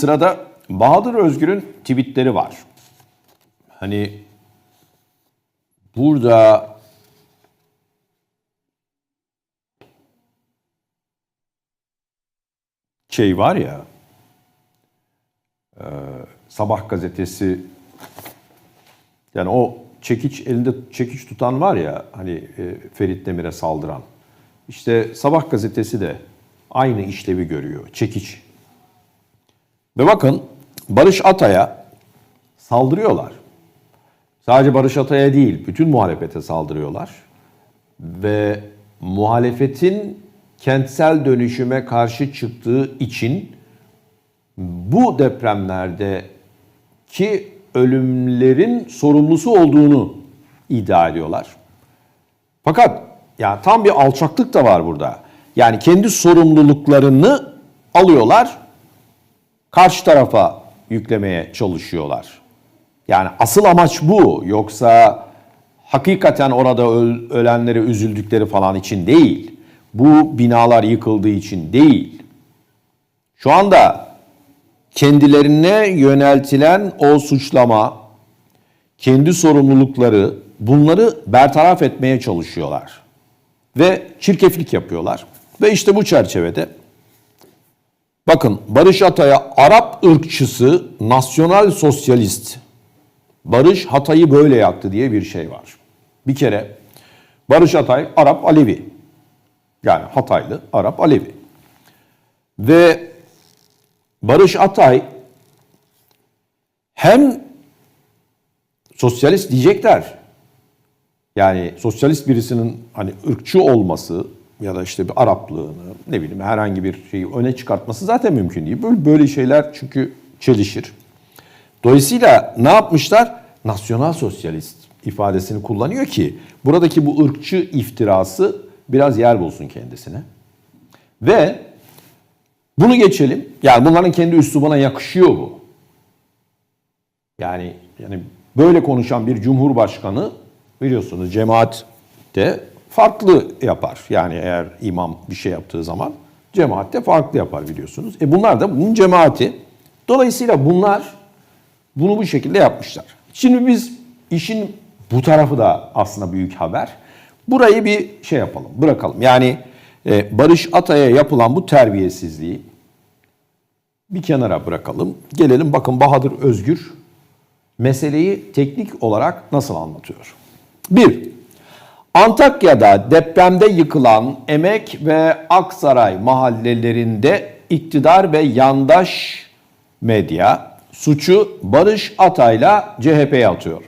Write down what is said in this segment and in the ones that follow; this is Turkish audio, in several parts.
Sırada Bahadır Özgür'ün tweetleri var. Hani burada şey var ya e, Sabah gazetesi yani o çekiç elinde çekiç tutan var ya hani e, Ferit Demir'e saldıran. İşte Sabah gazetesi de aynı işlevi görüyor. Çekiç. Ve bakın Barış Atay'a saldırıyorlar. Sadece Barış Atay'a değil, bütün muhalefete saldırıyorlar. Ve muhalefetin kentsel dönüşüme karşı çıktığı için bu depremlerde ki ölümlerin sorumlusu olduğunu iddia ediyorlar. Fakat ya tam bir alçaklık da var burada. Yani kendi sorumluluklarını alıyorlar, karşı tarafa yüklemeye çalışıyorlar. Yani asıl amaç bu. Yoksa hakikaten orada öl- ölenlere üzüldükleri falan için değil. Bu binalar yıkıldığı için değil. Şu anda kendilerine yöneltilen o suçlama, kendi sorumlulukları bunları bertaraf etmeye çalışıyorlar. Ve çirkeflik yapıyorlar. Ve işte bu çerçevede bakın Barış Atay'a Arap ırkçısı, nasyonal sosyalist Barış Hatay'ı böyle yaktı diye bir şey var. Bir kere Barış Atay Arap Alevi. Yani Hataylı Arap Alevi. Ve Barış Atay hem sosyalist diyecekler. Yani sosyalist birisinin hani ırkçı olması ya da işte bir Araplığını ne bileyim herhangi bir şeyi öne çıkartması zaten mümkün değil. Böyle, böyle şeyler çünkü çelişir. Dolayısıyla ne yapmışlar? Nasyonal sosyalist ifadesini kullanıyor ki buradaki bu ırkçı iftirası biraz yer bulsun kendisine. Ve bunu geçelim. Yani bunların kendi üslubuna yakışıyor bu. Yani yani böyle konuşan bir cumhurbaşkanı biliyorsunuz cemaat de farklı yapar. Yani eğer imam bir şey yaptığı zaman cemaat de farklı yapar biliyorsunuz. E bunlar da bunun cemaati. Dolayısıyla bunlar bunu bu şekilde yapmışlar. Şimdi biz işin bu tarafı da aslında büyük haber. Burayı bir şey yapalım, bırakalım. Yani e, Barış Atay'a yapılan bu terbiyesizliği bir kenara bırakalım. Gelelim bakın Bahadır Özgür meseleyi teknik olarak nasıl anlatıyor? Bir, Antakya'da depremde yıkılan Emek ve Aksaray mahallelerinde iktidar ve yandaş medya suçu Barış Atay'la CHP'ye atıyor.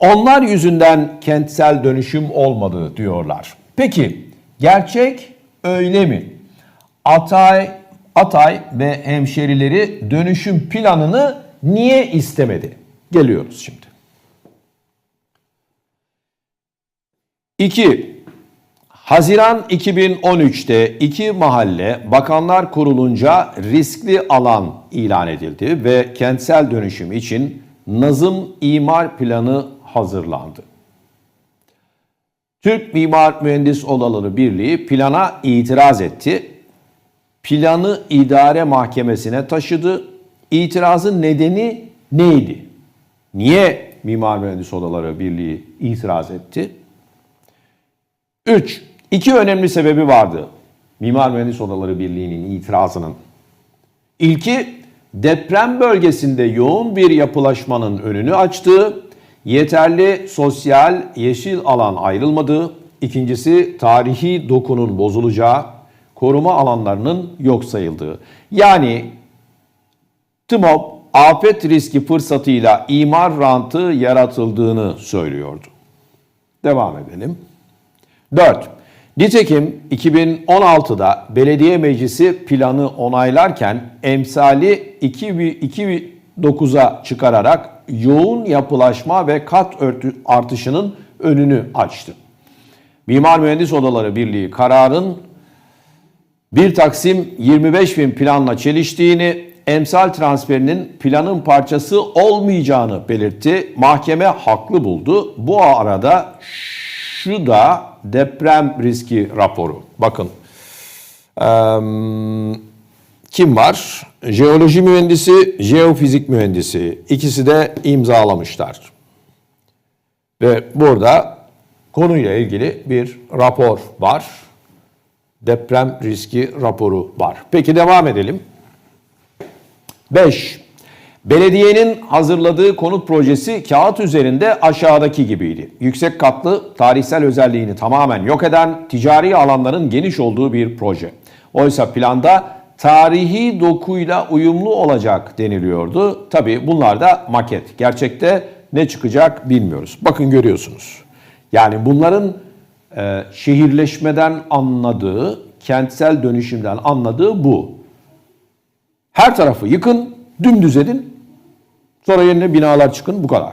Onlar yüzünden kentsel dönüşüm olmadı diyorlar. Peki gerçek öyle mi? Atay Atay ve hemşerileri dönüşüm planını niye istemedi? Geliyoruz şimdi. 2. Haziran 2013'te iki mahalle bakanlar kurulunca riskli alan ilan edildi ve kentsel dönüşüm için nazım imar planı hazırlandı. Türk Mimar Mühendis Odaları Birliği plana itiraz etti. Planı idare mahkemesine taşıdı. İtirazın nedeni neydi? Niye Mimar Mühendis Odaları Birliği itiraz etti? 3. İki önemli sebebi vardı Mimar Mühendis Odaları Birliği'nin itirazının. İlki deprem bölgesinde yoğun bir yapılaşmanın önünü açtığı, yeterli sosyal yeşil alan ayrılmadığı, ikincisi tarihi dokunun bozulacağı, koruma alanlarının yok sayıldığı. Yani TMOB afet riski fırsatıyla imar rantı yaratıldığını söylüyordu. Devam edelim. 4. Nitekim 2016'da belediye meclisi planı onaylarken emsali 2009'a çıkararak yoğun yapılaşma ve kat örtü artışının önünü açtı. Mimar Mühendis Odaları Birliği kararın bir Taksim 25 bin planla çeliştiğini, emsal transferinin planın parçası olmayacağını belirtti. Mahkeme haklı buldu. Bu arada şu da deprem riski raporu. Bakın. kim var? Jeoloji mühendisi, jeofizik mühendisi. İkisi de imzalamışlar. Ve burada konuyla ilgili bir rapor var. Deprem riski raporu var. Peki devam edelim. 5. Belediyenin hazırladığı konut projesi kağıt üzerinde aşağıdaki gibiydi. Yüksek katlı, tarihsel özelliğini tamamen yok eden, ticari alanların geniş olduğu bir proje. Oysa planda tarihi dokuyla uyumlu olacak deniliyordu. Tabii bunlar da maket. Gerçekte ne çıkacak bilmiyoruz. Bakın görüyorsunuz. Yani bunların e, şehirleşmeden anladığı, kentsel dönüşümden anladığı bu. Her tarafı yıkın, dümdüz edin. Sonra yerine binalar çıkın bu kadar.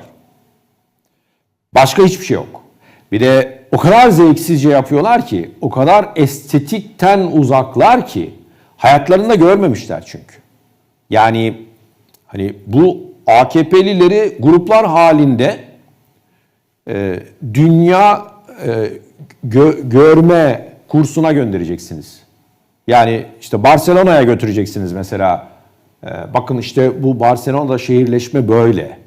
Başka hiçbir şey yok. Bir de o kadar zevksizce yapıyorlar ki, o kadar estetikten uzaklar ki hayatlarında görmemişler çünkü. Yani hani bu AKP'lileri gruplar halinde e, dünya e, gö- görme kursuna göndereceksiniz. Yani işte Barcelona'ya götüreceksiniz mesela. Ee, bakın işte bu Barcelona'da şehirleşme böyle.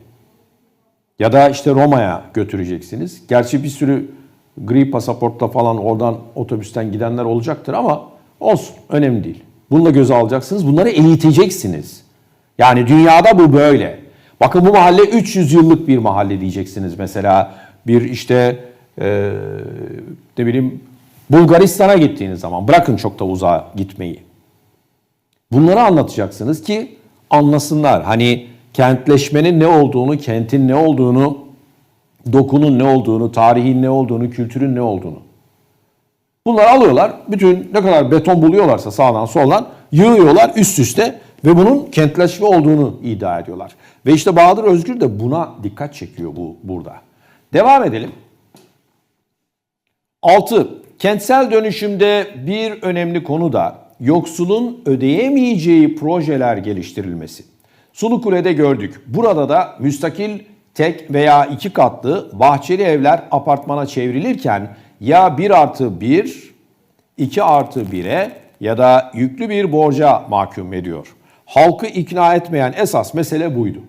Ya da işte Roma'ya götüreceksiniz. Gerçi bir sürü gri pasaportla falan oradan otobüsten gidenler olacaktır ama olsun önemli değil. Bununla göze alacaksınız. Bunları eğiteceksiniz. Yani dünyada bu böyle. Bakın bu mahalle 300 yıllık bir mahalle diyeceksiniz mesela. Bir işte e, ne bileyim Bulgaristan'a gittiğiniz zaman bırakın çok da uzağa gitmeyi. Bunları anlatacaksınız ki anlasınlar. Hani kentleşmenin ne olduğunu, kentin ne olduğunu, dokunun ne olduğunu, tarihin ne olduğunu, kültürün ne olduğunu. Bunları alıyorlar. Bütün ne kadar beton buluyorlarsa sağdan soldan yığıyorlar üst üste ve bunun kentleşme olduğunu iddia ediyorlar. Ve işte Bahadır Özgür de buna dikkat çekiyor bu burada. Devam edelim. 6. Kentsel dönüşümde bir önemli konu da yoksulun ödeyemeyeceği projeler geliştirilmesi. Sulukule'de gördük. Burada da müstakil tek veya iki katlı bahçeli evler apartmana çevrilirken ya 1 artı 1, 2 artı 1'e ya da yüklü bir borca mahkum ediyor. Halkı ikna etmeyen esas mesele buydu.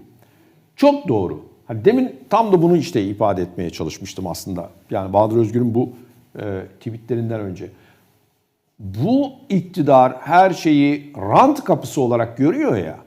Çok doğru. Hani demin tam da bunu işte ifade etmeye çalışmıştım aslında. Yani Bahadır Özgür'ün bu e, tweetlerinden önce. Bu iktidar her şeyi rant kapısı olarak görüyor ya.